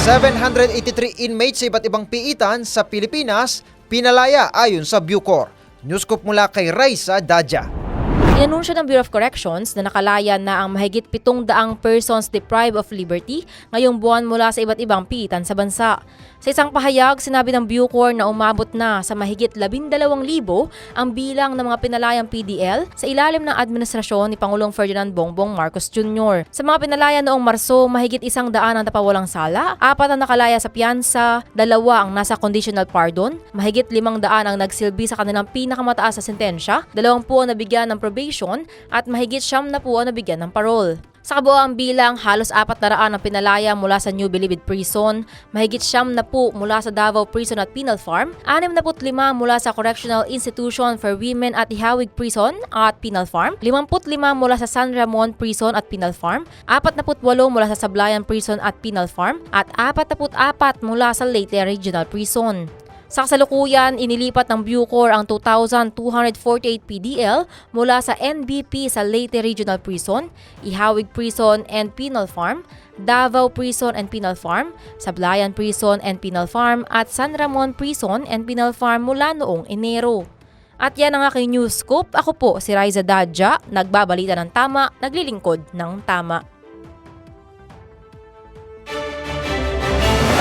783 inmates sa iba't ibang piitan sa Pilipinas pinalaya ayon sa Bucor. Newscoop mula kay Raisa Dadja. Inanunsyo ng Bureau of Corrections na nakalaya na ang mahigit 700 persons deprived of liberty ngayong buwan mula sa iba't ibang piitan sa bansa. Sa isang pahayag, sinabi ng Bucor na umabot na sa mahigit 12,000 ang bilang ng mga pinalayang PDL sa ilalim ng administrasyon ni Pangulong Ferdinand Bongbong Marcos Jr. Sa mga pinalaya noong Marso, mahigit isang daan ang napawalang sala, apat ang nakalaya sa piyansa, dalawa ang nasa conditional pardon, mahigit limang daan ang nagsilbi sa kanilang pinakamataas na sentensya, dalawampu ang nabigyan ng probation at mahigit siyam na po ang nabigyan ng parole. Sa kabuoang bilang, halos apat na raan ang pinalaya mula sa New Bilibid Prison, mahigit siyam na po mula sa Davao Prison at Penal Farm, anim na lima mula sa Correctional Institution for Women at Ihawig Prison at Penal Farm, 55 mula sa San Ramon Prison at Penal Farm, 48 mula sa Sablayan Prison at Penal Farm, at 44 mula sa Leyte Regional Prison. Sa kasalukuyan, inilipat ng Bucor ang 2,248 PDL mula sa NBP sa Leyte Regional Prison, Ihawig Prison and Penal Farm, Davao Prison and Penal Farm, Sablayan Prison and Penal Farm at San Ramon Prison and Penal Farm mula noong Enero. At yan ang aking news scoop. Ako po si Riza Dadja, nagbabalita ng tama, naglilingkod ng tama.